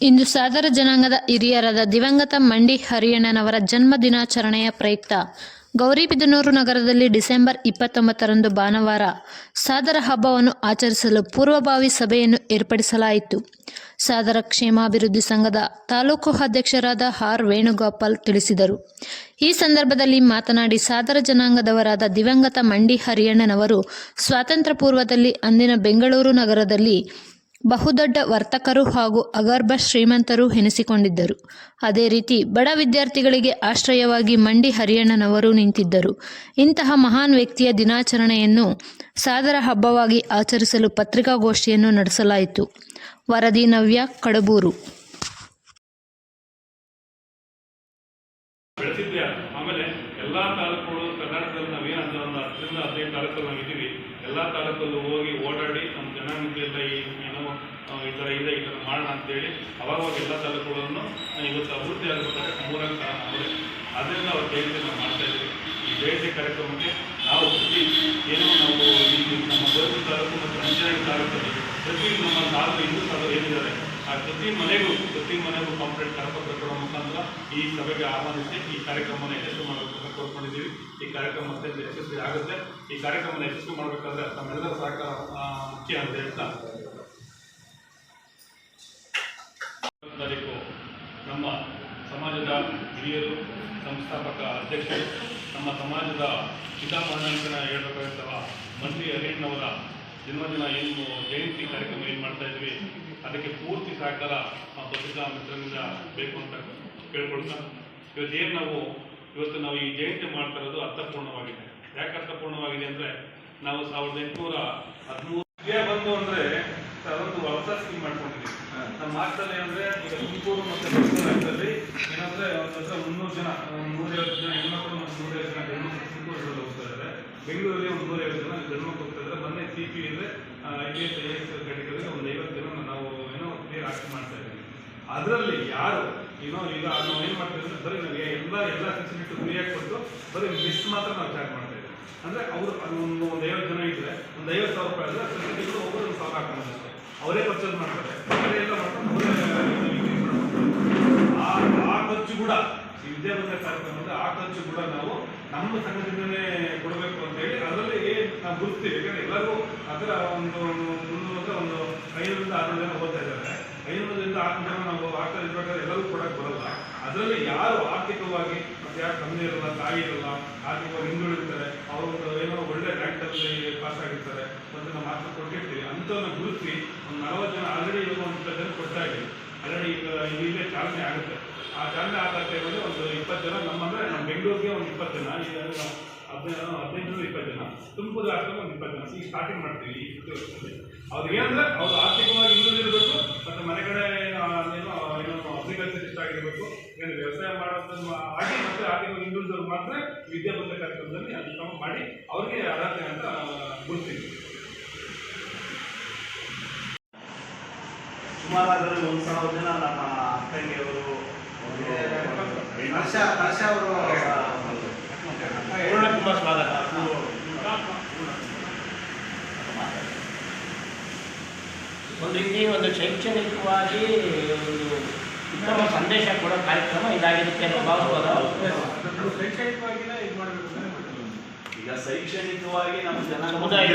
ಇಂದು ಸಾದರ ಜನಾಂಗದ ಹಿರಿಯರಾದ ದಿವಂಗತ ಮಂಡಿ ಹರಿಯಣ್ಣನವರ ಜನ್ಮ ದಿನಾಚರಣೆಯ ಪ್ರಯುಕ್ತ ಗೌರಿಬಿದನೂರು ನಗರದಲ್ಲಿ ಡಿಸೆಂಬರ್ ಇಪ್ಪತ್ತೊಂಬತ್ತರಂದು ಭಾನುವಾರ ಸಾದರ ಹಬ್ಬವನ್ನು ಆಚರಿಸಲು ಪೂರ್ವಭಾವಿ ಸಭೆಯನ್ನು ಏರ್ಪಡಿಸಲಾಯಿತು. ಸಾದರ ಕ್ಷೇಮಾಭಿವೃದ್ಧಿ ಸಂಘದ ತಾಲೂಕು ಅಧ್ಯಕ್ಷರಾದ ಆರ್ ವೇಣುಗೋಪಾಲ್ ತಿಳಿಸಿದರು. ಈ ಸಂದರ್ಭದಲ್ಲಿ ಮಾತನಾಡಿ ಸಾದರ ಜನಾಂಗದವರಾದ ದಿವಂಗತ ಮಂಡಿ ಹರಿಯಣ್ಣನವರು ಸ್ವಾತಂತ್ರ್ಯ ಪೂರ್ವದಲ್ಲಿ ಅಂದಿನ ಬೆಂಗಳೂರು ನಗರದಲ್ಲಿ ಬಹುದೊಡ್ಡ ವರ್ತಕರು ಹಾಗೂ ಅಗರ್ಭ ಶ್ರೀಮಂತರು ಎನಿಸಿಕೊಂಡಿದ್ದರು. ಅದೇ ರೀತಿ ಬಡ ವಿದ್ಯಾರ್ಥಿಗಳಿಗೆ ಆಶ್ರಯವಾಗಿ ಮಂಡಿ ಹರಿಯಣ್ಣನವರು ನಿಂತಿದ್ದರು. ಇಂತಹ ಮಹಾನ್ ವ್ಯಕ್ತಿಯ ದಿನಾಚರಣೆಯನ್ನು ಸಾದರ ಹಬ್ಬವಾಗಿ ಆಚರಿಸಲು ಪತ್ರಿಕಾಗೋಷ್ಠಿಯನ್ನು ನಡೆಸಲಾಯಿತು. ವರದಿ ನವ್ಯ, ಕಡಬೂರು. ಎಲ್ಲ ತಾಲೂಕಲ್ಲಿ ಹೋಗಿ ಓಡಾಡಿ ನಮ್ಮ ಜನಾಂಗಕ್ಕೆಲ್ಲ ಈ ಈ ಥರ ಇದೆ, ಈ ಥರ ಮಾಡೋಣ ಅಂತೇಳಿ ಅವಾಗವಾಗ ಎಲ್ಲ ತಾಲೂಕುಗಳನ್ನು ಇವತ್ತು ಅಭಿವೃದ್ಧಿ ಆಗಬೇಕಾದ್ರೆ ಮೂರನೇ ಕಾರಣ ಅಂದರೆ ಅದರಿಂದ ಅವ್ರ ಜಯಂತಿ ಮಾಡ್ತಾ ಇದ್ದೀವಿ. ಈ ಜಯಂತಿ ಕಾರ್ಯಕ್ರಮಕ್ಕೆ ನಾವು ಪ್ರತಿ ಏನು ನಾವು ಈ ನಮ್ಮ ಗೌರವ ತಾಲೂಕು ಮತ್ತು ಅಂಜನಾಡಿ ತಾಲೂಕಲ್ಲಿ ಪ್ರತಿ ನಮ್ಮ ತಾಲೂಕು ಹಿಂದೂ ತಾಲೂಕು ಏನಿದ್ದಾರೆ, ಆ ಪ್ರತಿ ಮನೆಗೂ ಪ್ರತಿ ಮನೆಗೂ ಕಾಂಪ್ಲೇಂಟ್ ಕರಪತ್ರ ಕೊಡೋ ಮುಖಾಂತರ ಈ ಸಭೆಗೆ ಆಹ್ವಾನಿಸಿ ಈ ಕಾರ್ಯಕ್ರಮನ ಯಶಸ್ವಿ ಮಾಡಬೇಕಂತ ಕೋರ್ಕೊಂಡಿದ್ದೀವಿ ಈ ಕಾರ್ಯಕ್ರಮ ಅತ್ಯಂತ ಯಶಸ್ವಿ ಆಗುತ್ತೆ. ಈ ಕಾರ್ಯಕ್ರಮನ ಯಶಸ್ವಿ ಮಾಡಬೇಕಾದ್ರೆ ತಮ್ಮೆಲ್ಲರ ಸಹಕಾರ ಮುಖ್ಯ ಅಂತ ಹೇಳ್ತಾ ತಾರೀಕು ನಮ್ಮ ಸಮಾಜದ ಹಿರಿಯರು ಸಂಸ್ಥಾಪಕ ಅಧ್ಯಕ್ಷರು ನಮ್ಮ ಸಮಾಜದ ಪಿತಾಮಹನ ಹೇಳ್ಬೇಕಾದಂತಹ ಮಂತ್ರಿ ಹರಿಯಣ್ಣವರ ಜನ್ಮದಿನ ಏನು ಜಯಂತಿ ಕಾರ್ಯಕ್ರಮ ಏನು ಮಾಡ್ತಾ ಇದ್ವಿ? ಅದಕ್ಕೆ ಪೂರ್ತಿ ಸಹಕಾರ ಆ ಪತ್ರಿಕಾ ಮಿತ್ರರಿಂದ ಬೇಕು ಅಂತ ಕೇಳ್ಕೊಳ್ತಾ ಇವತ್ತು ಏನು ನಾವು, ಇವತ್ತು ನಾವು ಈ ಜಯಂತಿ ಮಾಡ್ತಾ ಇರೋದು ಅರ್ಥಪೂರ್ಣವಾಗಿದೆ. ಯಾಕೆ ಅರ್ಥಪೂರ್ಣವಾಗಿದೆ ಅಂದರೆ ನಾವು ಸಾವಿರದ ಎಂಟುನೂರ ಹದಿಮೂರು ಬಂದು ಅಂದರೆ ಅದೊಂದು ಹೊಸ ಸ್ಕೀಮ್ ಮಾಡ್ಕೊಂಡಿದ್ದೀವಿ. ನಮ್ಮ ಮಾರ್ಕ್ಸಲ್ಲಿ ಅಂದ್ರೆ ಈಗ ತುಮಕೂರು ಒಂದು ಮುನ್ನೂರು ಜನ ನೂರೈವತ್ತು ಜನ, ಹೆಣ್ಮಕ್ಳು ಮತ್ತು ಜನ ಹೋಗ್ತಾ ಇದ್ದಾರೆ ಬೆಂಗಳೂರಲ್ಲಿ ಒಂದು ನೂರೈವತ್ತು ಜನ ಹೋಗ್ತಾ ಇದ್ದಾರೆ ಪಿ ಒಂದು ಐವತ್ತು ಜನ ನಾವು ಏನೋ ಕ್ಲಿಯರ್ ಅದರಲ್ಲಿ ಯಾರು ಏನೋ ಈಗ ನಾವು ಏನು ಮಾಡ್ತೀವಿ ಬರೀ ನಾವು ಎಲ್ಲ ಎಲ್ಲ ಫೆಸಿಲಿಟಿ ಫ್ರೀಯಾಗಿ ಕೊಟ್ಟು ಬರೀ ಮಿಸ್ ಮಾತ್ರ ನಾವು ಚಾರ್ಜ್ ಮಾಡ್ತೀವಿ ಅಂದ್ರೆ ಅಂದರೆ ಅವರು ಒಂದು ಒಂದು ಐವತ್ತು ಜನ ಇದ್ದರೆ ಒಂದು ಐವತ್ತು ಸಾವಿರ ರೂಪಾಯಿ ಅಂದರೆ ಫೆಸಿಲಿಟಿಗಳು ಒಬ್ಬರು ಒಂದು ಸಾವಿರ ಅವರೇ ಪರ್ಚೇಸ್ ಮಾಡ್ತಾರೆ. ಎಲ್ಲ ಮಾಡ್ಕೊಂಡು ಆ ಖರ್ಚು ಕೂಡ ಈ ವಿದ್ಯಾಭ್ಯಾಸ ಕಾರ್ಯಕ್ರಮದ ಆ ಖರ್ಚು ಕೂಡ ನಾವು ನಮ್ಮ ಸಂಘದಿಂದನೇ ಕೊಡಬೇಕು ಅಂತ ಹೇಳಿ ಅದರಲ್ಲಿ ಏನು ನಾವು ಗುರುತ್ತೀವಿ ಯಾಕಂದ್ರೆ ಎಲ್ಲರಿಗೂ ಅದರ ಒಂದು ಮುನ್ನೂರ ಒಂದು ಐನೂರಿಂದ ಆರುನೂರು ಜನ ಓದ್ತಾ ಇದ್ದಾರೆ. ಐನೂರರಿಂದ ಆರು ಜನ ನಾವು ಆಗ್ತಾ ಇರ್ಬೇಕಾದ್ರೆ ಎಲ್ಲರಿಗೂ ಕೊಡಕ್ಕೆ ಬರಲ್ಲ. ಅದರಲ್ಲಿ ಯಾರು ಆರ್ಥಿಕವಾಗಿ ಮತ್ತೆ ಯಾರು ತಂದೆ ಇರಲ್ಲ, ತಾಯಿ ಇರಲ್ಲ, ಆರ್ಥಿಕವಾಗಿ ಹಿಂದುಳಿರ್ತಾರೆ ಅವರು ಏನೋ ಒಳ್ಳೆ ರ್ಯಾಂಕಲ್ಲಿ ಪಾಸ್ ಆಗಿರ್ತಾರೆ ಮತ್ತೆ ನಮ್ಮ ಮಾತ್ರ ಕೊಟ್ಟಿರ್ತೀವಿ ಅಂಥವ್ರನ್ನ ಗುರುತಿಸಿ ಒಂದು ನಲವತ್ತು ಜನ ಆಲ್ರೆಡಿ ಇರುವಂಥ ಜನ ಕೊಡ್ತಾ ಇದ್ದೀವಿ. ಆಲ್ರೆಡಿ ಈಗ ಇಲ್ಲೇ ಚಾಲನೆ ಆಗುತ್ತೆ. ಆ ಚಾಲನೆ ಆದ ಟೈಮಲ್ಲಿ ಒಂದು ಇಪ್ಪತ್ತು ಜನ ನಮ್ಮ ಅಂದರೆ ನಮ್ಮ ಬೆಂಗಳೂರಿಗೆ ಒಂದು ಇಪ್ಪತ್ತು ಜನ, ಈಗ ಹದಿನೈದು ಹದಿನೈದು ಇಪ್ಪತ್ತು ಜನ. ತುಮಕೂರು ಹಾಸ್ಟೆಲ್ ಒಂದು ಇಪ್ಪತ್ತು ಜನ. ಈಗ ಸ್ಟಾರ್ಟಿಂಗ್ ಮಾಡ್ತೀವಿ ಈ ಫಿಫ್ಟಿ ವರ್ಷದಲ್ಲಿ ಅವ್ರಿಗೆ ಏನಂದ್ರೆ ಅವ್ರು ಆರ್ಥಿಕವಾಗಿ ಇರಬೇಕು, ಮತ್ತು ಮನೆ ಕಡೆ ಏನೋ ಏನೋ ಅಗ್ರಿಕಲ್ಚರ್ ಇಷ್ಟ ಆಗಿರಬೇಕು, ಏನು ವ್ಯವಸಾಯ ಮಾಡೋದನ್ನು ಆಗಿ ಮತ್ತು ಆರ್ಥಿಕವಾಗಿ ಹಿಂದುಳಿದವ್ರು ಮಾತ್ರ ವಿದ್ಯಾಭ್ಯಾಸ ಕಾರ್ಯಕ್ರಮದಲ್ಲಿ ಅದು ಕ್ರಮ ಮಾಡಿ ಅವ್ರಿಗೆ ಅರ್ಹತೆ ಅಂತ ಗುರುತಿದ್ವಿ ಸುಮಾರಾದರೂ ಒಂದು ಸಾವಿರ ಜನ ನಮ್ಮ ಹರ್ಷ ಅವರು ತುಂಬಾ ತುಂಬ ಸ್ವಾಗತ. ಒಂದು ರೀತಿ ಒಂದು ಶೈಕ್ಷಣಿಕವಾಗಿ ಒಂದು ಉತ್ತಮ ಸಂದೇಶ ಕೊಡೋ ಕಾರ್ಯಕ್ರಮ ಇದಾಗಿರುತ್ತೆ ಅಂತ ಭಾವಿಸ್ಬೋದು ಈಗ ಶೈಕ್ಷಣಿಕವಾಗಿ ನಮ್ಮ ಜನ ಸಮುದಾಯ.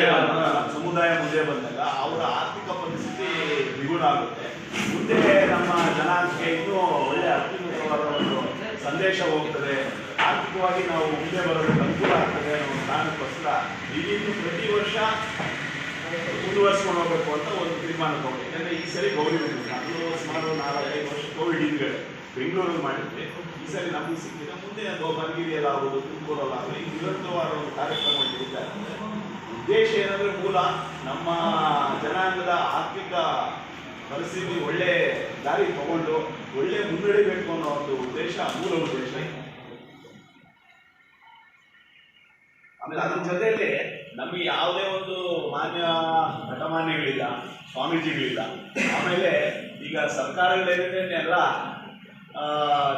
ಸಮುದಾಯ ಮುಂದೆ ಬಂದಾಗ ಅವರ ಆರ್ಥಿಕ ಪರಿಸ್ಥಿತಿ ದ್ವಿಗುಣ ಆಗುತ್ತೆ. ಮುಂದೆ ನಮ್ಮ ಜನಾಂಗಕ್ಕೆ ಇನ್ನೂ ಒಳ್ಳೆ ಅತ್ಯುನ್ನತವಾದ ಒಂದು ಸಂದೇಶ ಹೋಗ್ತದೆ. ಆರ್ಥಿಕವಾಗಿ ನಾವು ಮುಂದೆ ಬರೋದಕ್ಕೆ ಅನುಕೂಲ ಆಗ್ತದೆ ಅನ್ನೋ ಕಾರಣಕ್ಕೋಸ್ಕರ ಇಲ್ಲಿಂದು ರೀತಿ ಪ್ರತಿ ವರ್ಷ ಮುಂದುವರ್ಸ್ಕೊಂಡು ಹೋಗ್ಬೇಕು ಅಂತ ಒಂದು ತೀರ್ಮಾನ ತಗೊಂಡು ಯಾಕಂದ್ರೆ ಈ ಸರಿ ಗೌರಿ ಅದು ಸುಮಾರು ನಾಲ್ಕೈದು ವರ್ಷ ಕೋವಿಡ್ ಹಿಂದ್ಗಡೆ. ಬೆಂಗಳೂರಲ್ಲಿ ಮಾಡಿದ್ವಿ. ಈ ಸರಿ ನಮಗೆ ಸಿಕ್ಕಿದೆ ಮುಂದೆ ಅದು ಮನಗಿರಿಯಲ್ಲಿ ಆಗೋದು ತುಮಕೂರಲ್ಲಿ ಆಗೋದು ಈ ನಿರಂತರವಾದ ಒಂದು ಕಾರ್ಯಕ್ರಮ ನಡೀತಾ ಉದ್ದೇಶ ಏನಂದ್ರೆ ಮೂಲ ನಮ್ಮ ಜನಾಂಗದ ಆರ್ಥಿಕ ಪರಿಸ್ಥಿತಿ ಒಳ್ಳೆ ದಾರಿ ತಗೊಂಡು ಒಳ್ಳೆ ಮುನ್ನಡಿಬೇಕು ಅನ್ನೋ ಒಂದು ಉದ್ದೇಶ, ಮೂಲ ಉದ್ದೇಶ. ಆಮೇಲೆ ಅದ್ರ ಜೊತೆಯಲ್ಲಿ ನಮಗೆ ಯಾವುದೇ ಒಂದು ಮಾನ್ಯ ಘಟಮಾನ್ಯಗಳಿಲ್ಲ, ಸ್ವಾಮೀಜಿಗಳಿಲ್ಲ. ಆಮೇಲೆ ಈಗ ಸರ್ಕಾರಗಳೇನಿದೆ ಎಲ್ಲ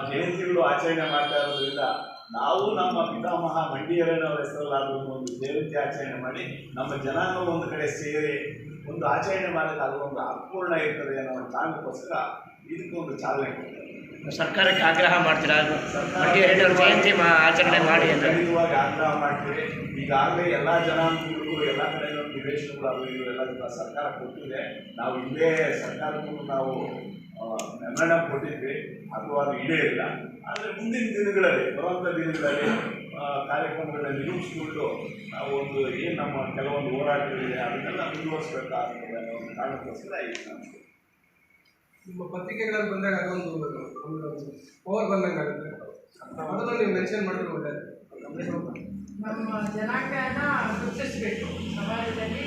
ಜಯಂತಿಗಳು ಆಚರಣೆ ಮಾಡ್ತಾ ಇರೋದ್ರಿಂದ ನಾವು ನಮ್ಮ ಪಿತಾಮಹ ಮಂಡಿಯರೇನವರ ಹೆಸರಲ್ಲಾದ್ರೂ ಒಂದು ಜಯಂತಿ ಆಚರಣೆ ಮಾಡಿ ನಮ್ಮ ಜನಾಂಗ ಒಂದು ಕಡೆ ಸೇರಿ ಒಂದು ಆಚರಣೆ ಮಾಡೋಕ್ಕೆ ಅದು ಒಂದು ಅಪೂರ್ಣ ಇರ್ತದೆ ಅನ್ನೋ ಒಂದು ಕಾರಣಕ್ಕೋಸ್ಕರ ಇದಕ್ಕೊಂದು ಚಾಲನೆ ಕೊಡ್ತಾರೆ. ಸರ್ಕಾರಕ್ಕೆ ಆಗ್ರಹ ಮಾಡ್ತೀರಾ? ಜಯಂತಿ ಆಚರಣೆ ಮಾಡಿ ಅಂತ. ಖಂಡಿತವಾಗಿ ಆಗ್ರಹ ಮಾಡ್ತೀವಿ. ಈಗಾಗಲೇ ಎಲ್ಲ ಜನಾಂಗಗಳಿಗೂ ಎಲ್ಲ ಕಡೆ ನಿವೇಶನಗಳು ಅದು ಇದು ಎಲ್ಲ ಸರ್ಕಾರ ಕೊಟ್ಟಿದೆ. ನಾವು ಇಲ್ಲೇ ಸರ್ಕಾರಕ್ಕೂ ನಾವು ಮೆಮರಣ ಕೊಟ್ಟಿದ್ವಿ. ಅಥವಾ ಅದು ಇದೇ ಇಲ್ಲ. ಆದರೆ ಮುಂದಿನ ದಿನಗಳಲ್ಲಿ ಬರುವಂಥ ದಿನಗಳಲ್ಲಿ ಕಾರ್ಯಕ್ರಮಗಳನ್ನು ಕಾರ್ಯಕ್ರಮಗಳಲ್ಲಿ ನಿಲ್ಲಿಸ್ಬಿಟ್ಟು ನಾವು ಒಂದು ಏನು ನಮ್ಮ ಕೆಲವೊಂದು ಹೋರಾಟಗಳಿದೆ ಅದನ್ನೆಲ್ಲ ಮುಂದುವರಿಸಬೇಕಾಗ್ತದೆ ಅನ್ನೋ ಒಂದು ಕಾರಣಕ್ಕೋಸ್ಕರ ಈಗ ನಾನು ನಿಮ್ಮ ಪತ್ರಿಕೆಗಳಲ್ಲಿ ಬಂದಾಗ ಅದೊಂದು ಒಂದು ಪವರ್ ಬಂದಂಗೆ ಆಗುತ್ತೆ. ಅದನ್ನು ನೀವು ಮೆನ್ಷನ್ ಮಾಡಿದ್ರೆ ಒಳ್ಳೆಯದು ನಮ್ಮ ಜನಾಂಗನ ಗುರುತಿಸಬೇಕು. ಸಮಾಜದಲ್ಲಿ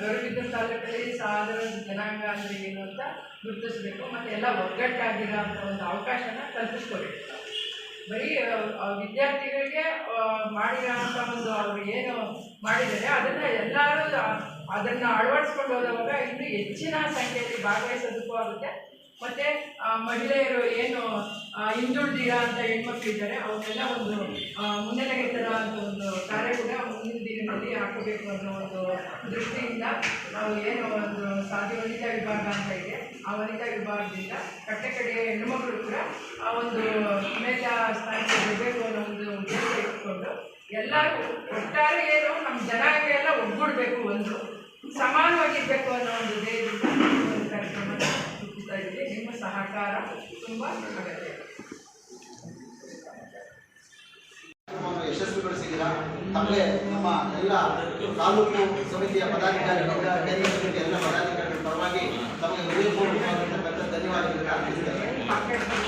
ಗೌರವಿದ್ದ ತಾಲೂಕಲ್ಲಿ ಸಾಧಾರಣ ಜನಾಂಗ ಅಂದರೆ ಏನು ಅಂತ ಗುರುತಿಸಬೇಕು. ಮತ್ತು ಎಲ್ಲ ಒಗ್ಗಟ್ಟಾಗಿರೋ ಅಂಥ ಒಂದು ಅವಕಾಶನ ಕಲ್ಪಿಸ್ಕೊಬೇಕು. ಬರೀ ವಿದ್ಯಾರ್ಥಿಗಳಿಗೆ ಮಾಡಿರೋ ಒಂದು ಅವರು ಏನು ಮಾಡಿದ್ದಾರೆ, ಅದನ್ನು ಎಲ್ಲರೂ ಅದನ್ನು ಅಳವಡಿಸ್ಕೊಂಡು ಹೋದಾಗ ಇನ್ನೂ ಹೆಚ್ಚಿನ ಸಂಖ್ಯೆಯಲ್ಲಿ ಭಾಗವಹಿಸೋದಕ್ಕೂ ಆಗುತ್ತೆ. ಮತ್ತು ಮಹಿಳೆಯರು ಏನು ಹಿಂದುಳಿದಿರ ಅಂತ ಹೆಣ್ಮಕ್ಳು ಇದ್ದಾರೆ ಅವನ್ನೆಲ್ಲ ಒಂದು ಮುನ್ನೆಲೆಗೆ ತರೋ ಅಂತ ಒಂದು ಕಾರ್ಯ ಕೂಡ ದಿನಗಳಲ್ಲಿ ಹಾಕಬೇಕು ಅನ್ನೋ ಒಂದು ದೃಷ್ಟಿಯಿಂದ ನಾವು ಏನು ಒಂದು ಸಾಧ್ಯ ವನಿತಾ ವಿಭಾಗ ಅಂತ ಇದೆ. ಆ ವನಿತಾ ವಿಭಾಗದಿಂದ ಕಟ್ಟಕಡೆಯ ಹೆಣ್ಣುಮಕ್ಕಳು ಕೂಡ ಆ ಒಂದು ಉನ್ನತ ಸ್ಥಾನಕ್ಕೆ ಬರಬೇಕು ಅನ್ನೋ ಒಂದು ಉದ್ದೇಶ ಇಟ್ಕೊಂಡು ಎಲ್ಲರೂ ಒಟ್ಟಾರೆ ಏನು ನಮ್ಮ ಜನಾಂಗ ಎಲ್ಲ ಒಗ್ಗೂಡಬೇಕು ಒಂದು. ಸಮಾನವಾಗಿರಬೇಕು ಅನ್ನೋ ಒಂದು ಧ್ಯೇಯದಿಂದ ಒಂದು ಕಾರ್ಯಕ್ರಮನ ಇದ್ದೀವಿ. ನಿಮ್ಮ ಸಹಕಾರ ತುಂಬ ಅಗತ್ಯ. ಯಶಸ್ವಿಗೊಳಿಸಿದ್ದೀರಾ? ತಮಗೆ ನಮ್ಮ ಎಲ್ಲ ತಾಲೂಕು ಸಮಿತಿಯ ಪದಾಧಿಕಾರಿಗಳು ಕೇಂದ್ರ ಎಲ್ಲ ಪದಾಧಿಕಾರಿಗಳ ಪರವಾಗಿ ತಮಗೆ ಹೃದಯಪೂರ್ವಕವಾಗಿರ್ತಕ್ಕಂಥ ಧನ್ಯವಾದಗಳನ್ನು